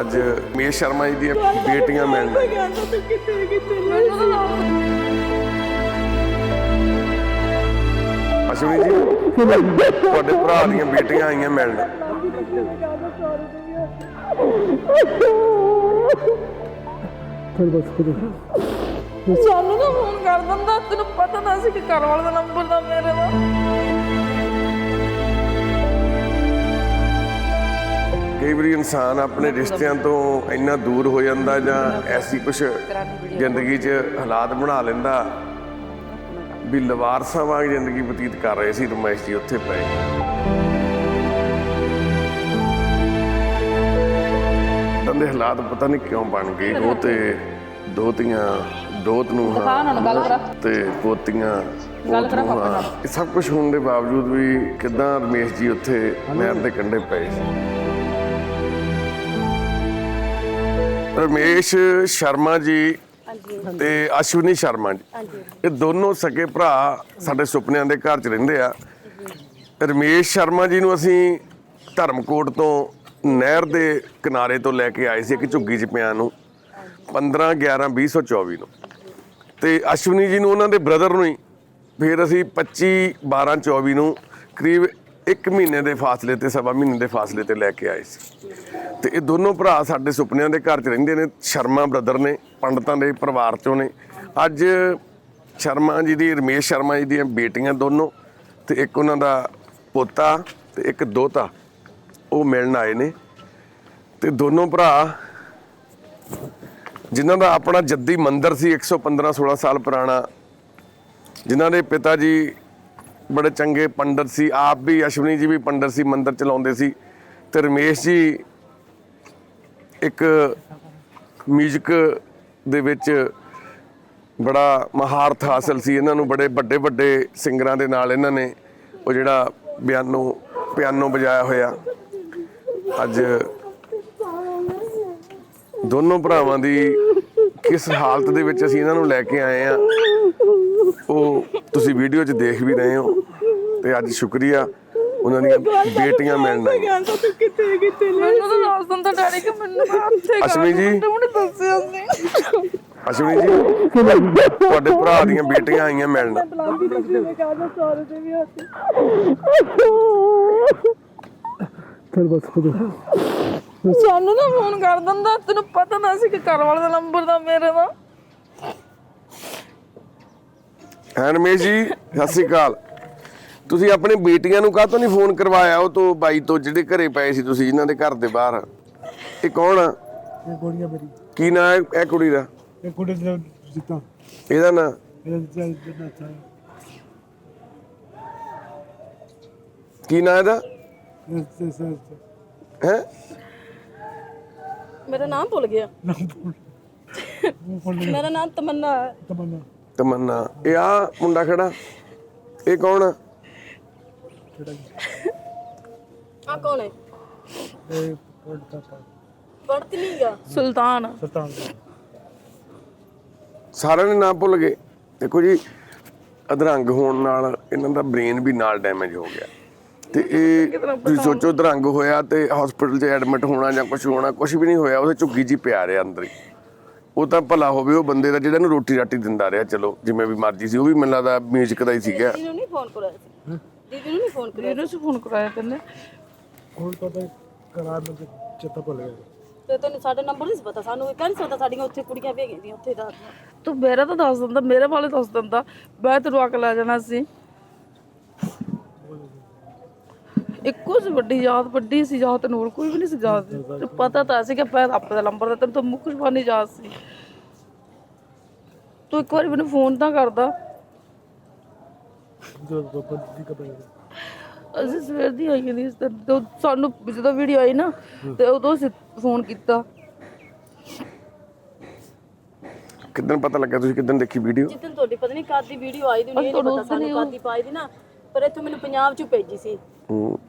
ਅੱਜ ਮੇਸ਼ ਸ਼ਰਮਾ ਜੀ ਦੀਆਂ ਬੇਟੀਆਂ ਮਿਲਣ। ਅਸ਼ਵਨੀ ਜੀ, ਤੁਹਾਡੇ ਭਰਾ ਦੀਆਂ ਬੇਟੀਆਂ ਆਈਆਂ ਮਿਲਣ। ਸਾਨੂੰ ਤਾਂ ਫੋਨ ਕਰ ਦਿੰਦਾ, ਤੈਨੂੰ ਪਤਾ ਤਾਂ ਸੀ ਕਿ ਘਰ ਵਾਲੇ ਦਾ ਨੰਬਰ ਦਾ ਮੇਰੇ ਦਾ। ਕਈ ਵਾਰੀ ਇਨਸਾਨ ਆਪਣੇ ਰਿਸ਼ਤਿਆਂ ਤੋਂ ਇੰਨਾ ਦੂਰ ਹੋ ਜਾਂਦਾ ਜਾਂ ਐਸੀ ਕੁਝ ਜ਼ਿੰਦਗੀ 'ਚ ਹਾਲਾਤ ਬਣਾ ਲੈਂਦਾ। ਵੀ ਲਵਾਰਸਾਂ ਵਾਂਗ ਜ਼ਿੰਦਗੀ ਬਤੀਤ ਕਰ ਰਹੇ ਸੀ ਰਮੇਸ਼ ਜੀ ਉੱਥੇ ਪਏ। ਤੰਦੇ ਹਾਲਾਤ ਪਤਾ ਨਹੀਂ ਕਿਉਂ ਬਣ ਗਏ। ਉਹ ਤੇ ਦੋਤੀਆਂ ਦੋਤ ਨੂੰ ਤੇ ਪੋਤੀਆਂ ਪੋਤਨੂੰਹਾਂ। ਇਹ ਸਭ ਕੁਝ ਹੋਣ ਦੇ ਬਾਵਜੂਦ ਵੀ ਕਿਦਾਂ ਰਮੇਸ਼ ਜੀ ਉੱਥੇ ਨਹਿਰ ਦੇ ਕੰਢੇ ਪਏ ਸੀ। ਰਮੇਸ਼ ਸ਼ਰਮਾ ਜੀ ਤੇ ਅਸ਼ਵਨੀ ਸ਼ਰਮਾ ਜੀ। ਇਹ ਦੋਨੋਂ ਸਕੇ ਭਰਾ ਸਾਡੇ ਸੁਪਨਿਆਂ ਦੇ ਘਰ 'ਚ ਰਹਿੰਦੇ ਆ। ਰਮੇਸ਼ ਸ਼ਰਮਾ ਜੀ ਨੂੰ ਅਸੀਂ ਧਰਮਕੋਟ ਤੋਂ ਨਹਿਰ ਦੇ ਕਿਨਾਰੇ ਤੋਂ ਲੈ ਕੇ ਆਏ ਸੀ ਇੱਕ ਝੁੱਗੀ 'ਚ ਪਿਆ ਨੂੰ 15 11 2024 ਨੂੰ। ਤੇ ਅਸ਼ਵਨੀ ਜੀ ਨੂੰ ਉਹਨਾਂ ਦੇ ਬ੍ਰਦਰ ਨੂੰ ਹੀ ਫਿਰ ਅਸੀਂ 25 12 24 ਨੂੰ ਕਰੀਬ ਇੱਕ ਮਹੀਨੇ ਦੇ ਫਾਸਲੇ ਤੇ, ਸਵਾ ਮਹੀਨੇ ਦੇ ਫਾਸਲੇ ਤੇ ਲੈ ਕੇ ਆਏ ਸੀ। ਤੇ ਇਹ ਦੋਨੋਂ ਭਰਾ ਸਾਡੇ ਸੁਪਨਿਆਂ ਦੇ ਘਰ 'ਚ ਰਹਿੰਦੇ ਨੇ, ਸ਼ਰਮਾ ਬ੍ਰਦਰ ਨੇ, ਪੰਡਤਾਂ ਦੇ ਪਰਿਵਾਰ 'ਚੋਂ ਨੇ। ਅੱਜ ਸ਼ਰਮਾ ਜੀ ਦੀ, ਰਮੇਸ਼ ਸ਼ਰਮਾ ਜੀ ਦੀਆਂ ਬੇਟੀਆਂ ਦੋਨੋਂ ਤੇ ਇੱਕ ਉਹਨਾਂ ਦਾ ਪੋਤਾ ਤੇ ਇੱਕ ਦੋਤਾ, ਉਹ ਮਿਲਣ ਆਏ ਨੇ। ਤੇ ਦੋਨੋਂ ਭਰਾ ਜਿਨ੍ਹਾਂ ਦਾ ਆਪਣਾ ਜੱਦੀ ਮੰਦਰ ਸੀ 115 16 ਸਾਲ ਪੁਰਾਣਾ, ਜਿਨ੍ਹਾਂ ਦੇ ਪਿਤਾ ਜੀ ਬੜੇ ਚੰਗੇ ਪੰਡਤ ਸੀ, ਆਪ ਵੀ, ਅਸ਼ਵਨੀ ਜੀ ਵੀ ਪੰਡਤ ਸੀ, ਮੰਦਿਰ ਚਲਾਉਂਦੇ ਸੀ ਤੇ ਰਮੇਸ਼ ਜੀ ਇੱਕ ਮਿਊਜ਼ਿਕ ਦੇ ਵਿੱਚ ਬੜਾ ਮਹਾਰਥ ਹਾਸਲ ਸੀ, ਇਹਨਾਂ ਨੂੰ ਬੜੇ ਵੱਡੇ ਵੱਡੇ ਸਿੰਗਰਾਂ ਦੇ ਨਾਲ ਇਹਨਾਂ ਨੇ ਉਹ ਜਿਹੜਾ ਪਿਆਨੋ ਪਿਆਨੋ ਵਜਾਇਆ ਹੋਇਆ। ਅੱਜ ਦੋਨੋਂ ਭਰਾਵਾਂ ਦੀ ਕਿਸ ਹਾਲਤ ਦੇ ਵਿੱਚ ਅਸੀਂ ਇਹਨਾਂ ਨੂੰ ਲੈ ਕੇ ਆਏ ਆ ਉਹ ਤੁਸੀਂ ਵੀਡੀਓ 'ਚ ਦੇਖ ਵੀ ਰਹੇ ਹੋ। ਤੇ ਅੱਜ ਸ਼ੁਕਰੀਆ ਉਹਨਾਂ ਦੀਆਂ ਬੇਟੀਆਂ ਮਿਲਣ ਆਈਆਂ। ਮੈਨੂੰ ਤਾਂ ਦੱਸ ਦਿੰਦਾ ਡੈਡੀ ਕਿ ਮੈਨੂੰ ਤਾਂ ਉੱਥੇ ਅਸ਼ਵਨੀ ਜੀ। ਉਹਨੇ ਦੱਸਿਆ ਸੀ ਅਸ਼ਵਨੀ ਜੀ ਤੁਹਾਡੇ ਭਰਾ ਦੀਆਂ ਬੇਟੀਆਂ ਆਈਆਂ ਮਿਲਣ। ਸਾਨੂੰ ਤਾਂ ਫੋਨ ਕਰ ਦਿੰਦਾ ਤੈਨੂੰ ਪਤਾ ਤਾਂ ਸੀ ਕਿ ਘਰ ਵਾਲੇ ਦਾ ਨੰਬਰ ਦਾ ਮੇਰੇ ਦਾ। ਹੈ ਰਮੇਸ਼ ਜੀ ਸਤਿ ਸ਼੍ਰੀ ਅਕਾਲ। ਤੁਸੀਂ ਆਪਣੇ ਬੇਟੀਆਂ ਨੂੰ ਕਾਹਤੋਂ ਨਹੀਂ ਫੋਨ ਕਰਵਾਇਆ? ਉਹ ਤੋਂ ਬਾਈ ਤੋਂ ਜਿਹੜੇ ਘਰੇ ਪਏ ਸੀ ਤੁਸੀਂ ਜਿਨ੍ਹਾਂ ਦੇ ਘਰ ਦੇ ਬਾਹਰ। ਇਹ ਕੌਣ ਆ? ਇਹ ਗੋਲੀਆਂ ਮੇਰੀ। ਕੀ ਨਾਂ ਹੈ? ਇਹ ਕੁੜੀ ਦਾ? ਇਹ ਕੁੜੀ ਦਾ ਜਿੱਤਾ। ਇਹਦਾ ਨਾਂ? ਇਹ ਜਿੱਤਾ ਤਾਂ ਕੀ ਨਾਂ ਇਹਦਾ? ਹੈ। ਮੇਰਾ ਨਾਮ ਭੁੱਲ ਗਿਆ। ਮੇਰਾ ਨਾਮ ਤਮੰਨਾ। ਤਮੰਨਾ। ਇਹ ਆ ਮੁੰਡਾ ਖੜਾ। ਇਹ ਕੌਣ ਆ? ਕਿਹੜਾ ਆ ਕੌਣ ਹੈ? ਇਹ ਪੜਤਾ ਪਾ ਪੜਤ ਨਹੀਂਗਾ ਸੁਲਤਾਨ। ਸਤਾਨ ਦਾ ਸਾਰਿਆਂ ਨੇ ਨਾਂ ਭੁੱਲ ਗਏ। ਦੇਖੋ ਜੀ ਅਧਰੰਗ ਹੋਣ ਨਾਲ ਇਹਨਾਂ ਦਾ ਬ੍ਰੇਨ ਵੀ ਨਾਲ ਡੈਮੇਜ ਹੋ ਗਿਆ। ਤੇ ਇਹ ਤੁਸੀਂ ਸੋਚੋ ਅਧਰੰਗ ਹੋਇਆ ਤੇ ਹਸਪੀਟਲ 'ਚ ਐਡਮਿਟ ਹੋਣਾ ਜਾਂ ਕੁਝ ਹੋਣਾ ਕੁਝ ਵੀ ਨਹੀਂ ਹੋਇਆ ਉਹਦੇ ਝੁੱਗੀ ਜੀ ਪਿਆ ਰਿਹਾ ਅੰਦਰ ਹੀ। ਉਹ ਤਾਂ ਭਲਾ ਹੋਵੇ ਉਹ ਬੰਦੇ ਦਾ ਜਿਹੜਾ ਨੂੰ ਰੋਟੀ ਰਾਟੀ ਦਿੰਦਾ ਰਿਹਾ ਚਲੋ ਜਿਵੇਂ ਵੀ ਮਰਜ਼ੀ ਸੀ ਉਹ ਵੀ ਮੈਨੂੰ ਲੱਗਦਾ ਮਿਊਜ਼ਿਕ ਦਾ ਹੀ ਸੀਗਾ। ਨਹੀਂ ਫੋਨ ਦੀਦੀ ਨੂੰ ਨਹੀਂ ਫੋਨ ਕਰਾਇਆ ਦੀਦੀ ਨੂੰ ਫੋਨ ਕਰਾਇਆ ਤੈਨੇ ਕੋਲ ਪਤਾ ਕਰਾਰ ਮੈਂ ਚੇਤਾ ਭੁੱਲ ਗਿਆ। ਤੇ ਤੈਨੂੰ ਸਾਡਾ ਨੰਬਰ ਨਹੀਂ ਸੀ ਪਤਾ ਸਾਨੂੰ ਇਹ ਕਹਿੰਦੇ ਪਤਾ ਸਾਡੀਆਂ ਉੱਥੇ ਕੁੜੀਆਂ ਭੇਜੀਆਂ ਦੀਆਂ ਉੱਥੇ ਦਾ ਤੂੰ ਮੇਰਾ ਤਾਂ ਦੱਸ ਦਿੰਦਾ ਮੇਰੇ ਵਾਲੇ ਦੱਸ ਦਿੰਦਾ ਮੈਂ ਤੈਨੂੰ ਅਕਲ ਲੈ ਜਾਣਾ ਸੀ। ਇੱਕੋ ਸੀ ਵੱਡੀ ਯਾਦ ਵੱਡੀ ਸੀ ਯਾਦ ਤੈਨੂੰ ਹੋਰ ਕੋਈ ਵੀ ਨਹੀਂ ਸੀ ਯਾਦ। ਤੇ ਪਤਾ ਤਾਂ ਸੀ ਕਿ ਮੈਂ ਆਪੇ ਦਾ ਨੰਬਰ ਦਾ ਤੈਨੂੰ ਤਾਂ ਮੁੱਖ ਜ਼ਬਾਨੀ ਯਾਦ ਸੀ। ਤੂੰ ਇੱਕ ਵਾਰੀ ਮੈਨੂੰ ਫੋਨ ਤਾਂ ਕਰਦਾ। ਜੋ ਦੋ ਦੀ ਕਪੜੇ ਅਸੀਂ ਸਵੇਰ ਦੀ ਆਈ ਨਹੀਂ ਤੇ ਉਹ ਸਾਨੂੰ ਜਦੋਂ ਵੀਡੀਓ ਆਈ ਨਾ ਤੇ ਉਦੋਂ ਅਸੀਂ ਫੋਨ ਕੀਤਾ। ਕਿਦਾਂ ਪਤਾ ਲੱਗਾ ਤੁਸੀਂ ਕਿਦਾਂ ਦੇਖੀ ਵੀਡੀਓ ਜਿੱਦਨ ਤੁਹਾਡੀ ਪਤਾ ਨਹੀਂ ਕਾਦੀ ਵੀਡੀਓ ਆਈ ਦੀ ਨਹੀਂ ਪਤਾ ਸਾਨੂੰ ਕਾਦੀ ਪਾਈ ਦੀ ਨਾ ਪਰ ਇੱਥੋਂ ਮੈਨੂੰ ਪੰਜਾਬ ਚੋਂ ਭੇਜੀ ਸੀ।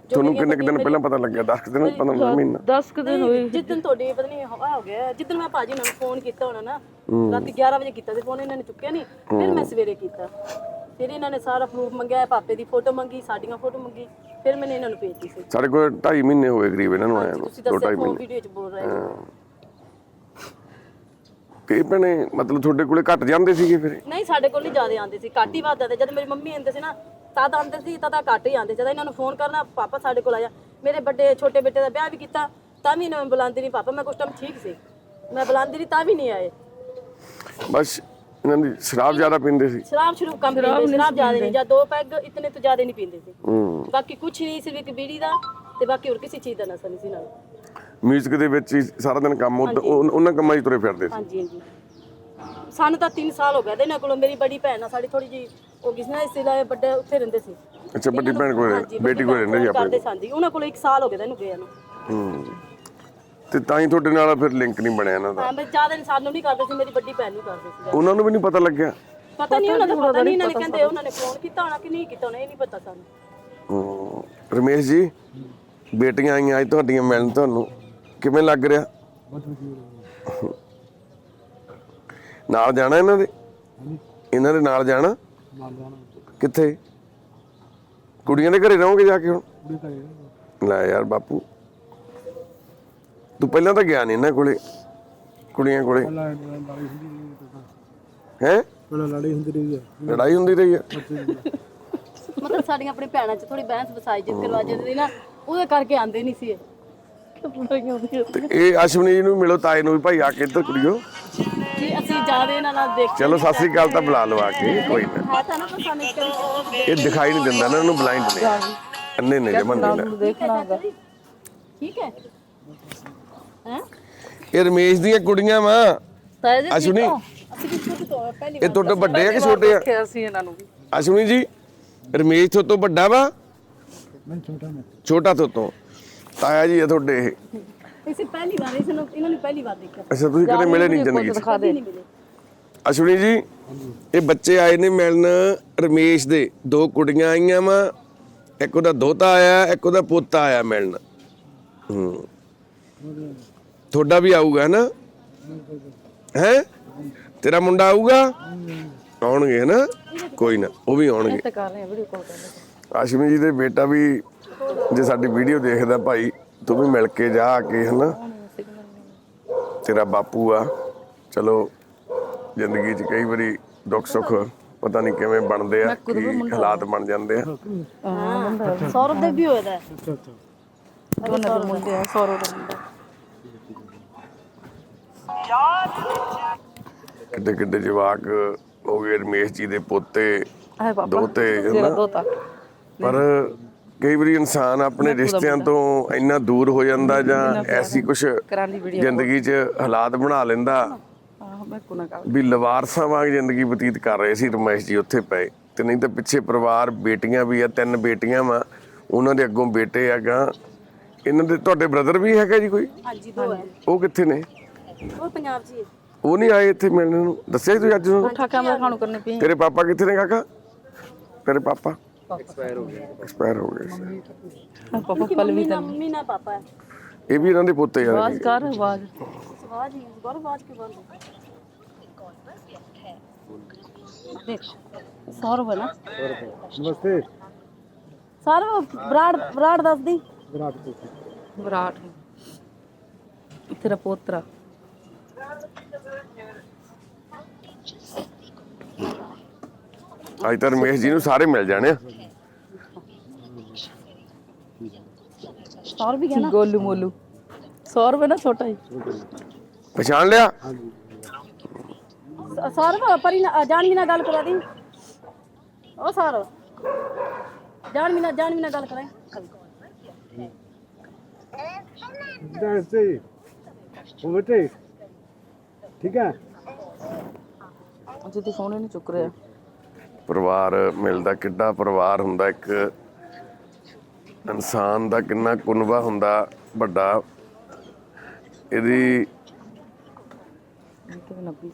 ਤੁਹਾਨੂੰ ਕਿੰਨੇ ਦਿਨ ਪਹਿਲਾਂ ਪਤਾ ਲੱਗਿਆ? 10 ਕੁ ਦਿਨ 15 ਮਹੀਨਾ। 10 ਕੁ ਦਿਨ ਹੋਏ। ਜਿੱਦਨ ਤੁਹਾਡੀ ਪਤਾ ਨਹੀਂ ਹਵਾ ਹੋ ਗਿਆ ਜਿੱਦਨ ਮੈਂ ਭਾਜੀ ਨੂੰ ਫੋਨ ਕੀਤਾ ਹੋਣਾ ਨਾ ਰਾਤੀ 11 ਵਜੇ ਕੀਤਾ ਸੀ ਫੋਨ ਇਹਨਾਂ ਨੇ ਚੁੱਕਿਆ ਨਹੀਂ ਫਿਰ ਮੈਂ ਸਵੇਰੇ ਕੀਤਾ। ਫਿਰ ਇਹਨਾਂ ਨੇ ਸਾਰਾ ਪ੍ਰੂਫ ਮੰਗਿਆ ਪਾਪੇ ਦੀ ਫੋਟੋ ਮੰਗੀ ਸਾਡੀਆਂ ਫੋਟੋ ਮੰਗੀ ਫਿਰ ਮੈंने ਇਹਨਾਂ ਨੂੰ ਭੇਜਤੀ ਸੀ। ਸਾਡੇ ਕੋਲ 2.5 ਮਹੀਨੇ ਹੋਏ ਕਰੀਬ ਇਹਨਾਂ ਨੂੰ ਆਇਆ ਨੂੰ ਤੁਸੀਂ ਦੋ ਦੱਸਿਆ ਢਾਈ ਫੋਨ ਮਹੀਨੇ। ਵੀਡੀਓ 'ਚ ਬੋਲ ਰਹੇ ਹੋ। ਕਈ ਭੈਣੇ ਮਤਲਬ ਤੁਹਾਡੇ ਕੋਲੇ ਘੱਟ ਜਾਂਦੇ ਸੀਗੇ ਫਿਰ? ਨਹੀਂ ਸਾਡੇ ਕੋਲ ਨਹੀਂ ਜ਼ਿਆਦਾ ਆਉਂਦੇ ਸੀ ਘੱਟ ਹੀ ਵੱਧ ਆਉਂਦੇ ਜਦ ਮੇਰੀ ਮੰਮੀ ਆਉਂਦੇ ਸੀ ਨਾ ਤਦ ਆਉਂਦੇ ਸੀ ਤਦ ਤਾਂ ਘੱਟ ਹੀ ਆਉਂਦੇ ਜਦ ਇਹਨਾਂ ਨੂੰ ਫੋਨ ਕਰਨਾ ਪਾਪਾ ਸਾਡੇ ਕੋਲ ਆਇਆ। ਮੇਰੇ ਵੱਡੇ ਛੋਟੇ ਬੇਟੇ ਦਾ ਵਿਆਹ ਵੀ ਕੀਤਾ ਤਾਂ ਵੀ ਇਹਨਾਂ ਨੂੰ ਬੁਲਾਉਂਦੀ ਨਹੀਂ ਪਾਪਾ ਮੈਂ ਕੁਛ ਟਾਈਮ ਠੀਕ ਸੀ। ਮੈਂ ਬੁਲਾਉਂਦੀ ਨਹੀਂ ਤਾਂ ਵੀ ਨਹੀਂ ਆਏ। ਬਸ ਇਹਨਾਂ ਦੀ ਸ਼ਰਾਬ ਜ਼ਿਆਦਾ ਪੀਂਦੇ ਸੀ। ਸ਼ਰਾਬ ਸ਼ੁਰੂ ਕੰਮ ਪੀਂਦੇ ਸ਼ਰਾਬ ਜ਼ਿਆਦਾ ਨਹੀਂ ਜਾਂ ਦੋ ਪੈਗ ਇਤਨੇ ਤੋਂ ਜ਼ਿਆਦਾ ਨਹੀਂ ਪੀਂਦੇ ਸੀ। ਹੂੰ। ਬਾਕੀ ਕੁਛ ਨਹੀਂ ਸਿਰਫ ਇੱਕ ਬੀੜੀ ਦਾ ਤੇ ਬਾਕੀ ਹੋਰ ਕਿਸੇ ਚੀਜ਼ ਦਾ ਨਸ਼ਾ ਨਹੀਂ ਸੀ ਨਾਲ। ਮਿਊਜ਼ਿਕ ਦੇ ਵਿੱਚ ਹੀ ਸਾਰਾ ਦਿਨ ਕੰਮ ਉਹ- ਉਹ- ਉਹਨਾਂ ਕੰਮਾਂ 'ਚ ਤੁਰੇ ਫਿਰਦੇ ਸੀ। ਹਾਂਜੀ ਹਾਂਜੀ। ਸਾਨੂੰ ਤਾਂ 3 ਸਾਲ ਹੋ ਗਏ ਤੇ ਇਹਨਾਂ ਕੋਲੋਂ ਮੇਰੀ ਬੜੀ ਭੈਣ ਆ ਸਾਡੀ ਥੋੜੀ ਜੀ ਉਹ ਕਿਸ ਨਾਲ ਇਸੇ ਲਈ ਵੱਡੇ ਉੱਥੇ ਰਹਿੰਦੇ ਸੀ। ਅੱਛਾ ਵੱਡੀ ਭੈਣ ਕੋਲ ਬੇਟੀ ਕੋਲ ਰਹਿੰਦੇ ਸੀ ਆਪਣੇ ਕਰਦੇ ਸਾਂਦੀ ਉਹਨਾਂ ਕੋਲ 1 ਸਾਲ ਹੋ ਗਿਆ ਇਹਨੂੰ ਗਿਆ ਨੂੰ। ਹੂੰ। ਤੇ ਤਾਂ ਹੀ ਤੁਹਾਡੇ ਨਾਲ ਫਿਰ ਲਿੰਕ ਨਹੀਂ ਬਣਿਆ ਇਹਨਾਂ ਦਾ। ਹਾਂ ਮੈਂ ਜ਼ਿਆਦਾ ਨਹੀਂ ਸਾਨੂੰ ਨਹੀਂ ਕਰਦੇ ਸੀ ਮੇਰੀ ਵੱਡੀ ਭੈਣ ਨੂੰ ਕਰਦੇ ਸੀ। ਉਹਨਾਂ ਨੂੰ ਵੀ ਨਹੀਂ ਪਤਾ ਲੱਗਿਆ? ਪਤਾ ਨਹੀਂ ਉਹਨਾਂ ਦਾ ਪਤਾ ਨਹੀਂ ਇਹਨਾਂ ਨੇ ਕਹਿੰਦੇ ਉਹਨਾਂ ਨੇ ਫੋਨ ਕੀਤਾ ਹੋਣਾ ਕਿ ਨਹੀਂ ਕੀਤਾ ਹੋਣਾ ਇਹ ਨਹੀਂ ਪਤਾ ਸਾਨੂੰ। ਹੂੰ ਰਮੇਸ਼ ਜੀ ਬੇਟੀਆਂ ਆਈਆਂ ਅੱਜ ਤੁਹਾਡੀਆਂ ਮਿਲਣ ਤੁਹਾਨੂੰ। ਕਿਵੇਂ ਲੱਗ ਰਿਹਾ? ਨਾਲ ਜਾਣਾ ਇਹਨਾਂ ਦੇ? ਇਹਨਾਂ ਦੇ ਨਾਲ ਜਾਣਾ? ਨਾਲ ਜਾਣਾ ਕਿੱਥੇ? ਕੁੜੀਆਂ ਦੇ ਘਰੇ ਰਹੋਗੇ ਜਾ ਕੇ ਹੁਣ? ਲੈ ਯਾਰ ਬਾਪੂ। ਤੂੰ ਪਹਿਲਾਂ ਤਾਂ ਗਿਆ ਨਹੀਂ ਇਹਨਾਂ ਕੋਲੇ ਕੁੜੀਆਂ ਕੋਲੇ। ਪਹਿਲਾਂ ਲੜਾਈ ਹੁੰਦੀ ਰਹੀ ਹੈ ਲੜਾਈ ਹੁੰਦੀ ਰਹੀ ਹੈ। ਲੜਾਈ ਹੁੰਦੀ ਰਹੀ ਆ ਮਤਲਬ ਸਾਡੀਆਂ ਆਪਣੀ ਭੈਣਾਂ 'ਚ ਥੋੜੀ ਬਹਿਸ ਵਸਾਈ ਜਿੱਤ ਕਰਵਾ ਜਾਂਦੀ ਨਾ ਉਹਦੇ ਕਰਕੇ ਆਂਦੇ ਨਹੀਂ ਸੀ ਇਹ। ਤੇ ਇਹ ਅਸ਼ਵਨੀ ਜੀ ਨੂੰ ਮਿਲੋ ਤਾਏ ਨੂੰ ਵੀ ਭਾਈ ਆ ਕੇ ਇੱਧਰ ਕੁੜੀਓ। ਜੀ ਅਸੀਂ ਜਾਦੇ ਇਹਨਾਂ ਨਾਲ ਦੇਖ ਚਲੋ ਸਤਿ ਸ੍ਰੀ ਅਕਾਲ ਤਾਂ ਬੁਲਾ ਲਵਾ ਕੇ ਕੋਈ ਨਾ। ਹੈ ਤਾਂ ਨਾ ਪਰ ਸਾਨੂੰ ਇੱਕ ਇਹ ਦਿਖਾਈ ਨਹੀਂ ਦਿੰਦਾ ਨਾ ਇਹਨੂੰ ਬਲਾਈਂਡ ਨੇ। ਅੰਨੇ ਨੇ ਜਮਨ ਨੇ। ਦੇਖਣਾ ਠੀਕ ਹੈ। ਹੈ? ਇਹ ਰਮੇਸ਼ ਦੀਆਂ ਕੁੜੀਆਂ ਵਾ। ਤਾਏ ਜੀ ਅਸ਼ਵਨੀ। ਅਸੀਂ ਵੀ ਸ਼ੁਰੂ ਤੋਂ ਪਹਿਲੀ ਇਹ ਤੁਹਾਡੇ ਵੱਡੇ ਆ ਕਿ ਛੋਟੇ ਆ? ਦੇਖਿਆ ਸੀ ਇਹਨਾਂ ਨੂੰ ਵੀ। ਅਸ਼ਵਨੀ ਜੀ ਰਮੇਸ਼ ਤੋਂ ਤੋਂ ਵੱਡਾ ਵਾ? ਮੈਂ ਛੋਟਾ ਮੈਂ। ਛੋਟਾ ਤੋਂ ਤੋਂ। ਤਾਇਆ ਜੀ ਆ ਤੁਹਾਡੇ ਇਹ। ਅਸੀਂ ਪਹਿਲੀ ਵਾਰ ਇਸ ਨੂੰ ਇਹਨਾਂ ਨੂੰ ਪਹਿਲੀ ਵਾਰ ਦੇਖਿਆ। ਅੱਛਾ ਤੁਸੀਂ ਕਦੇ ਮਿਲੇ ਨਹੀਂ ਜ਼ਿੰਦਗੀ 'ਚ? ਦਿਖਾ ਦੇ। ਅਸ਼ਵਨੀ ਜੀ ਇਹ ਬੱਚੇ ਆਏ ਨੇ ਮਿਲਣ ਰਮੇਸ਼ ਦੇ। ਦੋ ਕੁੜੀਆਂ ਆਈਆਂ ਵਾ। ਇੱਕ ਉਹਦਾ ਦੋਤਾ ਆਇਆ ਇੱਕ ਉਹਦਾ ਪੋਤਾ ਆਇਆ ਮਿਲਣ। ਹੂੰ। ਤੁਹਾਡਾ ਵੀ ਆਊਗਾ ਨਾ ਹੈ? ਤੇਰਾ ਮੁੰਡਾ ਆਊਗਾ? ਆਉਣਗੇ ਨਾ ਕੋਈ ਨਾ ਉਹ ਵੀ ਆਉਣਗੇ। ਤੇ ਕਰ ਰਹੇ ਆ ਵੀਡੀਓ ਕਾਲ ਕਰ ਆਸ਼ਮੀ ਜੀ ਦੇ ਬੇਟਾ ਵੀ ਜੇ ਸਾਡੀ ਵੀਡੀਓ ਦੇਖਦਾ ਭਾਈ ਤੂੰ ਵੀ ਮਿਲ ਕੇ ਜਾ ਆ ਕੇ ਹਨਾ? ਤੇਰਾ ਬਾਪੂ ਆ। ਚਲੋ ਜ਼ਿੰਦਗੀ 'ਚ ਕਈ ਵਾਰੀ ਦੁੱਖ ਸੁੱਖ ਪਤਾ ਨਹੀਂ ਕਿਵੇਂ ਬਣਦੇ ਆ ਕੀ ਹਾਲਾਤ ਬਣ ਜਾਂਦੇ ਆ। ਹਾਂ ਸੌਰਵ ਦੇ ਵੀ ਹੋਇਆ ਦਾ ਅੱਛਾ ਅੱਛਾ ਦੋਨਾਂ ਦੇ ਮੁੰਡੇ ਆ ਸੌਰਵ ਦਾ ਮੁੰਡਾ। ਕਿੱਡੇ ਕਿੱਡੇ ਜਵਾਕ ਹੋ ਗਏ ਰਮੇਸ਼ ਜੀ ਦੇ ਪੋਤੇ ਪਾਪਾ ਦੋਤੇ ਤੇਰਾ ਹਨਾ? ਦੋਤਾ ਪਰ ਕਈ ਵਾਰੀ ਇਨਸਾਨ ਆਪਣੇ ਰਿਸ਼ਤਿਆਂ ਤੋਂ ਇੰਨਾ ਦੂਰ ਹੋ ਜਾਂਦਾ ਜਾਂ ਐਸੀ ਕੁਝ ਕਰਾਂਦੀ ਵੀਡੀਓ ਜ਼ਿੰਦਗੀ 'ਚ ਹਾਲਾਤ ਬਣਾ ਲੈਂਦਾ। ਆਹ ਮੈਂ ਕੁਨਾ ਕਰ। ਵੀ ਲਵਾਰਸਾਂ ਵਾਂਗ ਜ਼ਿੰਦਗੀ ਬਤੀਤ ਕਰ ਰਹੇ ਸੀ ਰਮੇਸ਼ ਜੀ ਉੱਥੇ ਪਏ। ਤੇ ਨਹੀਂ ਤਾਂ ਪਿੱਛੇ ਪਰਿਵਾਰ ਬੇਟੀਆਂ ਵੀ ਆ ਤਿੰਨ ਬੇਟੀਆਂ ਵਾ। ਉਹਨਾਂ ਦੇ ਅੱਗੋਂ ਬੇਟੇ ਹੈਗਾ ਇਹਨਾਂ ਦੇ ਤੁਹਾਡੇ ਬ੍ਰਦਰ ਵੀ ਹੈਗਾ ਜੀ ਕੋਈ? ਹਾਂਜੀ ਦੋ ਹੈ। ਉਹ ਕਿੱਥੇ ਨੇ? ਉਹ ਪੰਜਾਬ ਨਹੀਂ ਆਏ ਇੱਥੇ ਮਿਲਣ ਨੂੰ। ਦੱਸਿਆ ਤੁਸੀਂ ਅੱਜ ਨੂੰ? ਉਠਾ ਕੇ ਮੈਂ ਖਾਣੂ ਕਰਨੇ ਪਈ। ਤੇਰੇ ਪਾਪਾ ਕਿੱਥੇ ਨੇ ਕਾਕਾ? ਤੇਰੇ ਪਾਪਾ? ਐਕਸਪਾਇਰ ਹੋ ਗਏ। ਐਕਸਪਾਇਰ ਹੋ ਗਏ ਸੀ। ਪਾਪਾ ਕਿ ਪਲ ਮੰਮੀ ਵੀ ਨਾ ਮੰਮੀ ਨਾ ਪਾਪਾ ਹੈ। ਇਹ ਵੀ ਇਹਨਾਂ ਦੇ ਪੁੱਤੇ ਆ ਆਵਾਜ਼ ਕਰ ਆਵਾਜ਼। ਆਵਾਜ਼ ਹੀ ਗੌਰ ਆਵਾਜ਼ ਕਿਉਂ ਬੰਦ ਹੈ ਦੇਖ ਸੌਰਵ ਹੈ ਨਾ। ਨਮਸਤੇ। ਸੌਰਵ ਬਰਾੜ ਬਰਾੜ ਦੱਸ ਦੀ। ਵਿਰਾਟ ਕੋਹਲੀ ਵਿਰਾਟ ਤੇਰਾ ਪੋਤਰਾ। ਅੱਜ ਤਾਂ ਰਮੇਸ਼ ਜੀ ਨੂੰ ਸਾਰੇ ਮਿਲ ਜਾਣੇ ਆ। ਸੌਰਵ ਵੀ ਗਿਆ ਨਾ। ਗੋਲੂ ਮੋਲੂ। ਸੌਰਵ ਹੈ ਨਾ ਛੋਟਾ ਹੀ। ਪਛਾਣ ਲਿਆ? ਸ- ਸੌਰਵ ਪਰੀ ਨਾ ਜਾਨਵੀ ਨਾਲ ਗੱਲ ਕਰਾ ਦੀ। ਉਹ ਸੌਰਵ ਜਾਨਵੀ ਨਾਲ ਜਾਨਵੀ ਨਾਲ ਗੱਲ ਕਰਾਈ ਦੱਸੇ ਉਹ ਬੇਟੇ ਠੀਕ ਹੈ? ਜਿੱਦੀ ਫੋਨ ਹੀ ਨਹੀਂ ਚੁੱਕ ਰਿਹਾ। ਪਰਿਵਾਰ ਮਿਲਦਾ ਕਿੱਡਾ ਪਰਿਵਾਰ ਹੁੰਦਾ ਇੱਕ ਇਨਸਾਨ ਦਾ ਕਿੰਨਾ ਕੁਨਵਾ ਹੁੰਦਾ ਵੱਡਾ। ਇਹਦੀ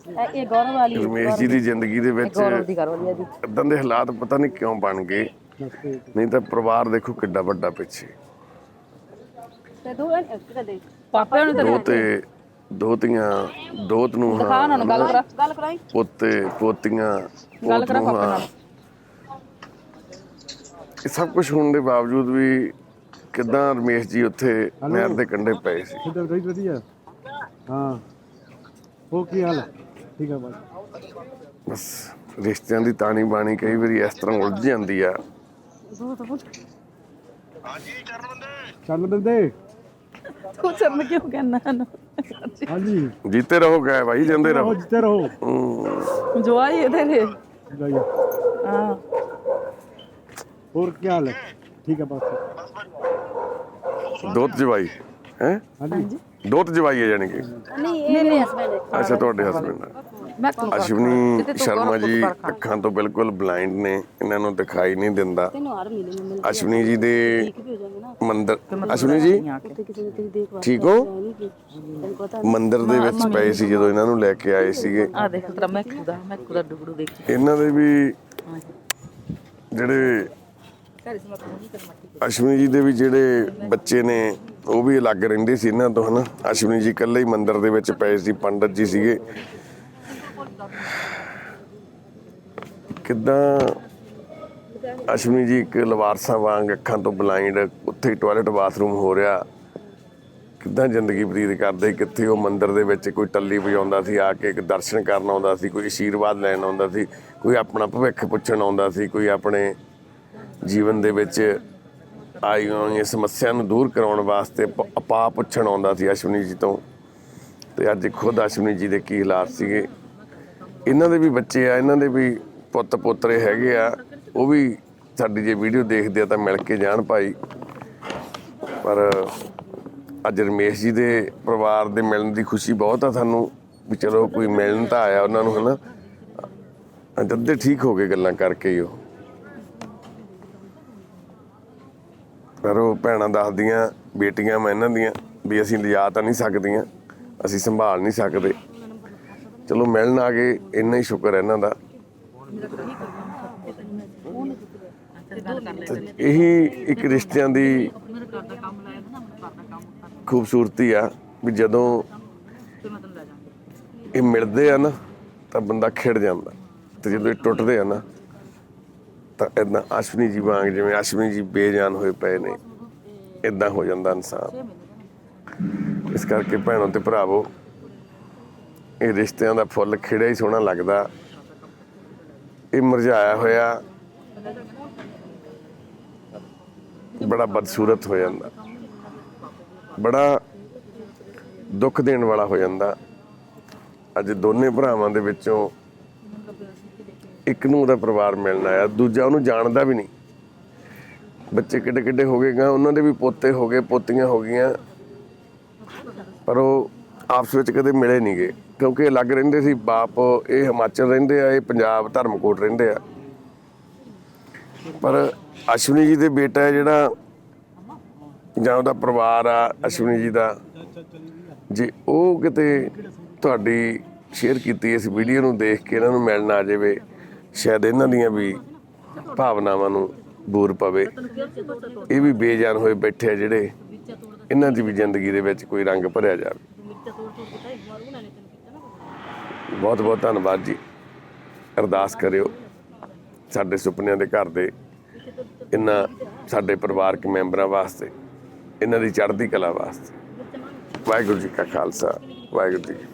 ਇਹ- ਇਹ ਗੌਰਵ ਵਾਲੀ ਰਮੇਸ਼ ਜੀ ਦੀ ਜ਼ਿੰਦਗੀ ਦੇ ਵਿੱਚ ਗੌਰਵ ਦੀ ਘਰ ਵਾਲੀ ਆ ਜੀ। ਇਦਾਂ ਦੇ ਹਾਲਾਤ ਪਤਾ ਨਹੀਂ ਕਿਉਂ ਬਣ ਗਏ। ਨਹੀਂ ਤਾਂ ਪਰਿਵਾਰ ਦੇਖੋ ਕਿੱਡਾ ਵੱਡਾ ਪਿੱਛੇ। ਤੇ ਦੋ ਕਿਤੇ ਦੇ ਪਾਪੇ ਨੂੰ ਦੋ ਤੇ ਦੋਤੀਆਂ ਦੋਤ ਨੂੰ ਦਿਖਾ ਉਹਨਾਂ ਨੂੰ ਗੱਲ ਕਰਾ। ਗੱਲ ਕਰਾਈ। ਪੋਤੇ ਪੋਤੀਆਂ ਗੱਲ ਕਰਾ। ਪਾਪੇ ਨਾਲ। ਇਹ ਸਭ ਕੁਝ ਹੋਣ ਦੇ ਬਾਵਜੂਦ ਵੀ ਕਿਦਾਂ ਰਮੇਸ਼ ਜੀ ਉੱਥੇ ਨਹਿਰ ਦੇ ਕੰਢੇ ਪਏ ਸੀ। ਸਿੱਧਾ ਰਹੀ ਵਧੀਆ। ਹਾਂ। ਉਹ ਕੀ ਹਾਲ? ਹੈ ਠੀਕ ਹੈ ਬਸ। ਬਸ ਰਿਸ਼ਤਿਆਂ ਦੀ ਤਾਣੀ ਬਾਣੀ ਕਈ ਵਾਰੀ ਇਸ ਤਰ੍ਹਾਂ ਉਲਝ ਜਾਂਦੀ ਆ। ਚੱਲ ਬੰਦੇ। ਤੂੰ ਚਰਨ ਕਿਉਂ ਕਹਿਣਾ ਹਨ ਹਾਂਜੀ। ਜੀਤੇ ਰਹੋ ਗਏ ਭਾਈ ਜਾਂਦੇ ਰਹੋ। ਰਹੋ ਜਿੱਤੇ ਰਹੋ। ਹਮ, ਜਵਾਈ ਇਹਦੇ ਨੇ। ਜਾਈਏ ਹਾਂ। ਹੋਰ ਕੀ ਹਾਲ ਹੈ? ਠੀਕ ਹੈ ਬਸ। ਦੋਤ ਜਵਾਈ ਹੈ? ਹਾਂਜੀ। ਦੋਤ ਜਵਾਈ ਹੈ ਜਾਣੀ ਕਿ? ਨਹੀਂ ਇਹ ਮੇਰੇ ਹਸਬੰਡ ਹੈ। ਅੱਛਾ ਤੁਹਾਡੇ ਹਸਬੰਡ ਮੈਂ ਤੂੰ ਕਰ ਅਸ਼ਵਨੀ ਸ਼ਰਮਾ ਜੀ ਕਰ। ਅੱਖਾਂ ਤੋਂ ਬਿਲਕੁਲ ਬਲਾਈਂਡ ਨੇ ਇਹਨਾਂ ਨੂੰ ਦਿਖਾਈ ਨਹੀਂ ਦਿੰਦਾ। ਤੈਨੂੰ ਹਰ ਮਹੀਨੇ ਨੂੰ ਮਿਲ ਅਸ਼ਵਨੀ ਜੀ ਦੇ ਵੀ ਹੋ ਨਾ ਮੰਦਰ ਅਸ਼ਵਨੀ ਜੀ? ਠੀਕ ਹੋ? ਮੰਦਿਰ ਦੇ ਵਿੱਚ ਪਏ ਸੀ ਜਦੋਂ ਇਹਨਾਂ ਨੂੰ ਲੈ ਕੇ ਆਏ ਸੀਗੇ। ਆ ਦੇਖ ਤੇਰਾ ਮੈਂ ਖੁਦਾ ਮੈਂ ਖੁਦਾ ਡੁਗੜੂ ਦੇਖ ਇਹਨਾਂ ਦੇ ਵੀ ਜਿਹੜੇ ਅਸ਼ਵਨੀ ਜੀ ਦੇ ਵੀ ਜਿਹੜੇ ਬੱਚੇ ਨੇ ਉਹ ਵੀ ਅਲੱਗ ਰਹਿੰਦੇ ਸੀ ਇਹਨਾਂ ਤੋਂ ਹਨਾ? ਅਸ਼ਵਨੀ ਜੀ ਇਕੱਲੇ ਹੀ ਮੰਦਿਰ ਦੇ ਵਿੱਚ ਪਏ ਸੀ ਪੰਡਤ ਜੀ ਸੀਗੇ। ਕਿੱਦਾਂ ਅਸ਼ਵਨੀ ਜੀ, ਇੱਕ ਲਵਾਰਸਾਂ ਵਾਂਗ ਅੱਖਾਂ ਤੋਂ ਬਲਾਈਂਡ ਉੱਥੇ ਹੀ ਟਾਇਲਟ ਬਾਥਰੂਮ ਹੋ ਰਿਹਾ। ਕਿੱਦਾਂ ਜ਼ਿੰਦਗੀ ਬਤੀਤ ਕਰਦੇ? ਕਿੱਥੇ ਉਹ ਮੰਦਿਰ ਦੇ ਵਿੱਚ ਕੋਈ ਟੱਲੀ ਵਜਾਉਂਦਾ ਸੀ, ਆ ਕੇ ਇੱਕ ਦਰਸ਼ਨ ਕਰਨ ਆਉਂਦਾ ਸੀ, ਕੋਈ ਆਸ਼ੀਰਵਾਦ ਲੈਣ ਆਉਂਦਾ ਸੀ, ਕੋਈ ਆਪਣਾ ਭਵਿੱਖ ਪੁੱਛਣ ਆਉਂਦਾ ਸੀ, ਕੋਈ ਆਪਣੇ ਜੀਵਨ ਦੇ ਵਿੱਚ ਆਈ ਹੋਈਆਂ ਸਮੱਸਿਆ ਨੂੰ ਦੂਰ ਕਰਾਉਣ ਵਾਸਤੇ ਪ- ਆਪਾ ਪੁੱਛਣ ਆਉਂਦਾ ਸੀ ਅਸ਼ਵਨੀ ਜੀ ਤੋਂ। ਤੇ ਅੱਜ ਖੁਦ ਅਸ਼ਵਨੀ ਜੀ ਦੇ ਕੀ ਹਾਲਾਤ ਸੀਗੇ? ਇਹਨਾਂ ਦੇ ਵੀ ਬੱਚੇ ਆ, ਇਹਨਾਂ ਦੇ ਵੀ ਪੁੱਤ ਪੋਤਰੇ ਹੈਗੇ ਆ। ਉਹ ਵੀ ਸਾਡੀ ਜੇ ਵੀਡੀਓ ਦੇਖਦੇ ਆ ਤਾਂ ਮਿਲ ਕੇ ਜਾਣ ਭਾਈ। ਪਰ ਅੱਜ ਰਮੇਸ਼ ਜੀ ਦੇ ਪਰਿਵਾਰ ਦੇ ਮਿਲਣ ਦੀ ਖੁਸ਼ੀ ਬਹੁਤ ਆ ਸਾਨੂੰ ਵੀ ਚਲੋ ਕੋਈ ਮਿਲਣ ਤਾਂ ਆਇਆ ਉਹਨਾਂ ਨੂੰ, ਹਨਾ? ਅੱਧੇ ਠੀਕ ਹੋ ਗਏ ਗੱਲਾਂ ਕਰਕੇ ਹੀ ਉਹ। ਪਰ ਉਹ ਭੈਣਾਂ ਦੱਸਦੀਆਂ, ਬੇਟੀਆਂ ਮੈਂ ਇਹਨਾਂ ਦੀਆਂ ਵੀ ਅਸੀਂ ਲਿਜਾ ਤਾਂ ਨਹੀਂ ਸਕਦੀਆਂ, ਅਸੀਂ ਸੰਭਾਲ ਨਹੀਂ ਸਕਦੇ। ਚਲੋ ਮਿਲਣ ਆ ਗਏ, ਇੰਨਾ ਹੀ ਸ਼ੁਕਰ ਹੈ ਇਹਨਾਂ ਦਾ। ਤੇ ਇਹੀ ਇੱਕ ਰਿਸ਼ਤਿਆਂ ਦੀ ਖੂਬਸੂਰਤੀ ਆ ਵੀ ਜਦੋਂ ਇਹ ਮਿਲਦੇ ਆ ਨਾ, ਤਾਂ ਬੰਦਾ ਖਿੜ ਜਾਂਦਾ। ਤੇ ਜਦੋਂ ਇਹ ਟੁੱਟਦੇ ਆ ਨਾ, ਤਾਂ ਇਦਾਂ ਅਸ਼ਵਨੀ ਜੀ ਵਾਂਗ ਜਿਵੇਂ ਅਸ਼ਵਨੀ ਜੀ ਬੇਜਾਨ ਹੋਏ ਪਏ ਨੇ ਇਦਾਂ ਹੋ ਜਾਂਦਾ ਇਨਸਾਨ। ਇਸ ਕਰਕੇ ਭੈਣੋ ਤੇ ਭਰਾਵੋ, ਇਹ ਰਿਸ਼ਤਿਆਂ ਦਾ ਫੁੱਲ ਖਿੜਿਆ ਹੀ ਸੋਹਣਾ ਲੱਗਦਾ। ਇਹ ਮੁਰਝਾਇਆ ਹੋਇਆ। ਬੜਾ ਬਦਸੂਰਤ ਹੋ ਜਾਂਦਾ। ਬੜਾ ਦੁੱਖ ਦੇਣ ਵਾਲਾ ਹੋ ਜਾਂਦਾ। ਅੱਜ ਦੋਨੇ ਭਰਾਵਾਂ ਦੇ ਵਿੱਚੋਂ ਇੱਕ ਨੂੰ ਉਹਦਾ ਪਰਿਵਾਰ ਮਿਲਣਾ ਆ ਦੂਜਾ ਉਹਨੂੰ ਜਾਣਦਾ ਵੀ ਨਹੀਂ। ਬੱਚੇ ਕਿੱਡੇ ਕਿੱਡੇ ਹੋ ਗਏ ਗਾ ਉਹਨਾਂ ਦੇ ਵੀ ਪੋਤੇ ਹੋ ਗਏ, ਪੋਤੀਆਂ ਹੋ ਗਈਆਂ। ਪਰ ਉਹ ਆਪਸ ਵਿੱਚ ਕਦੇ ਮਿਲੇ ਨਹੀਂ ਗਏ, ਕਿਉਂਕਿ ਅਲੱਗ ਰਹਿੰਦੇ ਸੀ, ਬਾਪ ਇਹ ਹਿਮਾਚਲ ਰਹਿੰਦੇ ਆ, ਇਹ ਪੰਜਾਬ ਧਰਮਕੋਟ ਰਹਿੰਦੇ ਆ। ਪਰ ਅਸ਼ਵਨੀ ਜੀ ਦੇ ਬੇਟਾ ਹੈ ਜਿਹੜਾ, ਜਾਂ ਉਹਦਾ ਪਰਿਵਾਰ ਆ, ਅਸ਼ਵਨੀ ਜੀ ਦਾ। ਜੇ ਉਹ ਕਿਤੇ ਤੁਹਾਡੀ ਸ਼ੇਅਰ ਕੀਤੀ ਇਸ ਵੀਡੀਓ ਨੂੰ ਦੇਖ ਕੇ ਇਹਨਾਂ ਨੂੰ ਮਿਲਣ ਆ ਜਾਵੇ, ਸ਼ਾਇਦ ਇਹਨਾਂ ਦੀਆਂ ਵੀ ਭਾਵਨਾਵਾਂ ਨੂੰ ਬੂਰ ਪਵੇ। ਇਹ ਵੀ ਬੇਜਾਨ ਹੋਏ ਬੈਠੇ ਆ ਜਿਹੜੇ ਇਹਨਾਂ ਦੀ ਵੀ ਜ਼ਿੰਦਗੀ ਦੇ ਵਿੱਚ ਕੋਈ ਰੰਗ ਭਰਿਆ ਜਾਵੇ। ਬਹੁਤ ਬਹੁਤ ਧੰਨਵਾਦ ਜੀ। ਅਰਦਾਸ ਕਰਿਓ ਸਾਡੇ ਸੁਪਨਿਆਂ ਦੇ ਘਰ ਦੇ ਇਹਨਾਂ ਸਾਡੇ ਪਰਿਵਾਰਕ ਮੈਂਬਰਾਂ ਵਾਸਤੇ, ਇਹਨਾਂ ਦੀ ਚੜ੍ਹਦੀ ਕਲਾ ਵਾਸਤੇ। ਵਾਹਿਗੁਰੂ ਜੀ ਕਾ ਖਾਲਸਾ, ਵਾਹਿਗੁਰੂ ਜੀ